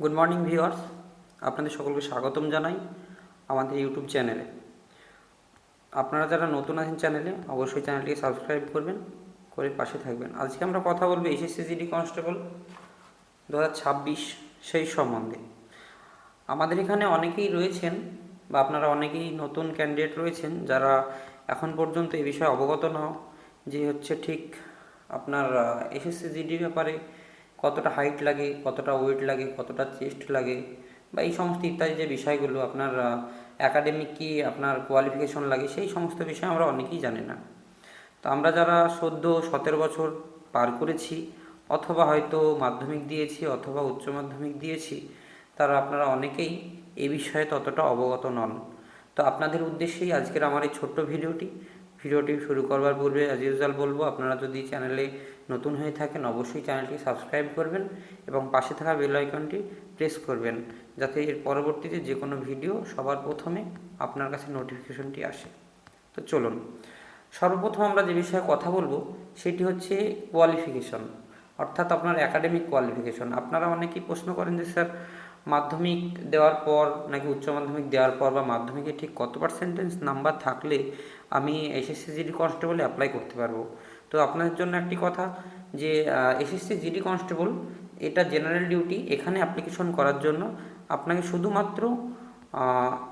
Good morning viewers আপনাদের সকলকে স্বাগতম জানাই আমাদের ইউটিউব চ্যানেলে আপনারা যারা নতুন আছেন চ্যানেলে অবশ্যই চ্যানেলটিকে সাবস্ক্রাইব করবেন, করে পাশে থাকবেন। আজকে আমরা কথা বলব এসএসসি জিডি কনস্টেবল দু হাজার ছাব্বিশ সেই সম্বন্ধে। আমাদের এখানে অনেকেই রয়েছেন বা আপনারা অনেকেই নতুন ক্যান্ডিডেট রয়েছেন যারা এখন পর্যন্ত এই বিষয়ে অবগত নও, যে হচ্ছে ঠিক আপনার এসএসসি জিডির ব্যাপারে কতটা হাইট লাগে, কতটা ওয়েট লাগে, কতটা চেস্ট লাগে বা এই সমস্ত ইত্যাদি যে বিষয়গুলো আপনার একাডেমিক কি আপনার কোয়ালিফিকেশন লাগে সেই সমস্ত বিষয় আমরা অনেকেই জানি না। তো আমরা যারা সদ্য সতেরো বছর পার করেছি অথবা হয়তো মাধ্যমিক দিয়েছি অথবা উচ্চ মাধ্যমিক দিয়েছি, তারা আপনারা অনেকেই এ বিষয়ে ততটা অবগত নন। তো আপনাদের উদ্দেশ্যেই আজকের আমার এই ছোট্ট ভিডিওটি। ভিডিওটি শুরু করবার পূর্বে অ্যাজ ইউজুয়াল বলব, আপনারা যদি চ্যানেলে নতুন হয়ে থাকেন অবশ্যই চ্যানেলটি সাবস্ক্রাইব করবেন এবং পাশে থাকা বেল আইকনটি প্রেস করবেন, যাতে এর পরবর্তীতে যে কোনো ভিডিও সবার প্রথমে আপনার কাছে নোটিফিকেশনটি আসে। তো চলুন, সর্বপ্রথম আমরা যে বিষয়ে কথা বলব, সেটি হচ্ছে কোয়ালিফিকেশন অর্থাৎ আপনার একাডেমিক কোয়ালিফিকেশন আপনারা অনেকেই প্রশ্ন করেন যে, স্যার মাধ্যমিক দেওয়ার পর নাকি উচ্চ মাধ্যমিক দেওয়ার পর বা মাধ্যমিকে ঠিক কত পার্সেন্টেজ নাম্বার থাকলে আমি এসএসসি জিডি কনস্টেবলে অ্যাপ্লাই করতে পারব? তো আপনাদের জন্য একটি কথা যে এসএসসি জিডি কনস্টেবল এটা জেনারেল ডিউটি এখানে অ্যাপ্লিকেশন করার জন্য আপনাকে শুধুমাত্র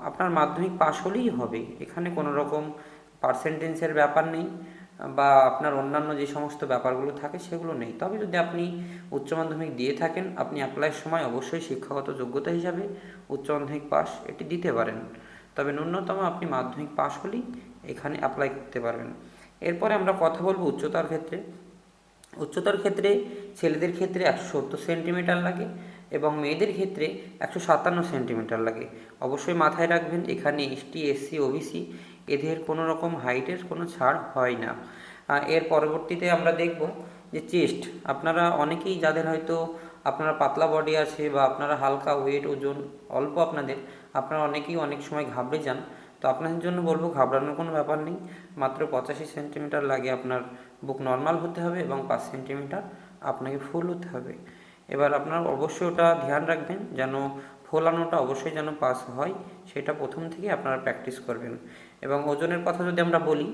আপনার মাধ্যমিক পাশ হলেই হবে। এখানে কোনো রকম পার্সেন্টেন্সের ব্যাপার নেই। বা আপনার অন্যান্য যে সমস্ত ব্যাপারগুলো থাকে সেগুলো নেই। তবে যদি আপনি উচ্চ মাধ্যমিক দিয়ে থাকেন, আপনি অ্যাপ্লাইয়ের সময় অবশ্যই শিক্ষাগত যোগ্যতা হিসাবে উচ্চ মাধ্যমিক পাস এটি দিতে পারেন। তবে ন্যূনতম আপনি মাধ্যমিক পাস হলেই এখানে অ্যাপ্লাই করতে পারবেন। এরপরে আমরা কথা বলব উচ্চতার ক্ষেত্রে। উচ্চতার ক্ষেত্রে ছেলেদের ক্ষেত্রে একশো সত্তর সেন্টিমিটার লাগে এবং মেয়েদের ক্ষেত্রে একশো সাতান্ন সেন্টিমিটার লাগে। অবশ্যই মাথায় রাখবেন, এখানে এসটি, এসসি, ওবিসি এদের কোনো রকম হাইটের কোনো ছাড় হয় না। এর পরবর্তীতে আমরা দেখব যে চেস্ট, আপনারা অনেকেই যাদের হয়তো আপনারা পাতলা বডি আছে বা আপনারা হালকা ওয়েট ওজন অল্প আপনাদের, আপনারা অনেকেই অনেক সময় ঘাবড়ে যান। তো আপনাদের জন্য বলব ঘাবড়ানোর কোনো ব্যাপার নেই। মাত্র পঁচাশি সেন্টিমিটার লাগে আপনার বুক নর্মাল হতে হবে এবং পাঁচ সেন্টিমিটার আপনাকে ফুল হতে হবে। এবার আপনার অবশ্যই ওটা ধ্যান রাখবেন যেন ফোলানোটা অবশ্যই যেন পাস হয়, সেটা প্রথম থেকে আপনারা প্র্যাকটিস করবেন। এবং ওজনের কথা যদি আমরা বলি,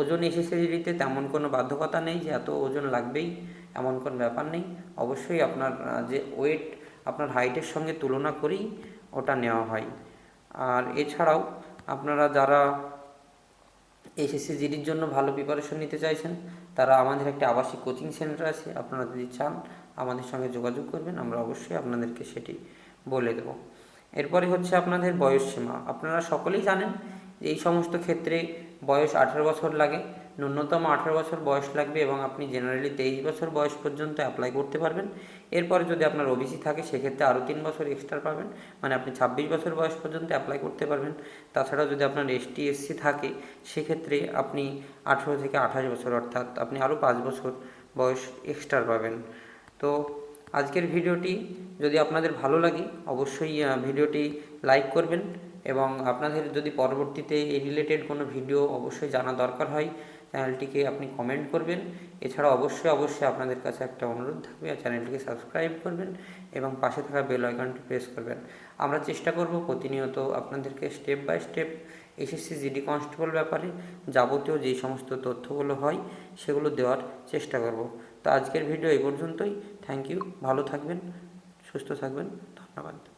ওজন এসএসসিজিতে তেমন কোনো বাধ্যকতা নেই যে এত ওজন লাগবেই, এমন কোনো ব্যাপার নেই। অবশ্যই আপনার যে ওয়েট আপনার হাইটের সঙ্গে তুলনা করেই ওটা নেওয়া হয়। আর এছাড়াও আপনারা যারা এসএসসি জিডির জন্য ভালো প্রিপারেশন নিতে চাইছেন, তারা আমাদের একটা আবাসিক কোচিং সেন্টার আছে, আপনারা যদি চান, আমাদের সঙ্গে যোগাযোগ করবেন, আমরা অবশ্যই আপনাদেরকে সেটি বলে দেব। এরপরে হচ্ছে আপনাদের বয়স সীমা। আপনারা সকলেই জানেন যে এই সমস্ত ক্ষেত্রে বয়স আঠারো বছর লাগে, ন্যূনতম আঠারো বছর বয়স লাগবে এবং আপনি জেনারেলি তেইশ বছর বয়স পর্যন্ত অ্যাপ্লাই করতে পারবেন। এরপরে যদি আপনার ওবিসি থাকে, সেক্ষেত্রে আরও তিন বছর এক্সট্রা পাবেন। মানে আপনি ছাব্বিশ বছর বয়স পর্যন্ত অ্যাপ্লাই করতে পারবেন। তাছাড়াও যদি আপনার এসটি এসসি থাকে, সেক্ষেত্রে আপনি আঠেরো থেকে আঠাশ বছর অর্থাৎ আপনি আরও পাঁচ বছর বয়স এক্সট্রা পাবেন। তো আজকের ভিডিওটি যদি আপনাদের ভালো লাগে, অবশ্যই ভিডিওটি লাইক করবেন এবং আপনাদের যদি পরবর্তীতে এই রিলেটেড কোনো ভিডিও অবশ্যই জানা দরকার হয় চ্যানেলটিকে আপনি কমেন্ট করবেন। এছাড়া অবশ্যই অবশ্যই আপনাদের কাছে একটা অনুরোধ থাকবে চ্যানেলটিকে সাবস্ক্রাইব করবেন এবং পাশে থাকা বেল আইকনটি প্রেস করবেন। আমরা চেষ্টা করব প্রতিনিয়ত আপনাদেরকে step by step SSC GD constable ব্যাপারে যাবতীয় যে সমস্ত তথ্যগুলো হয়, সেগুলো দেওয়ার চেষ্টা করব। তো আজকের ভিডিও এই পর্যন্তই। থ্যাংক ইউ ভালো থাকবেন, সুস্থ থাকবেন। ধন্যবাদ।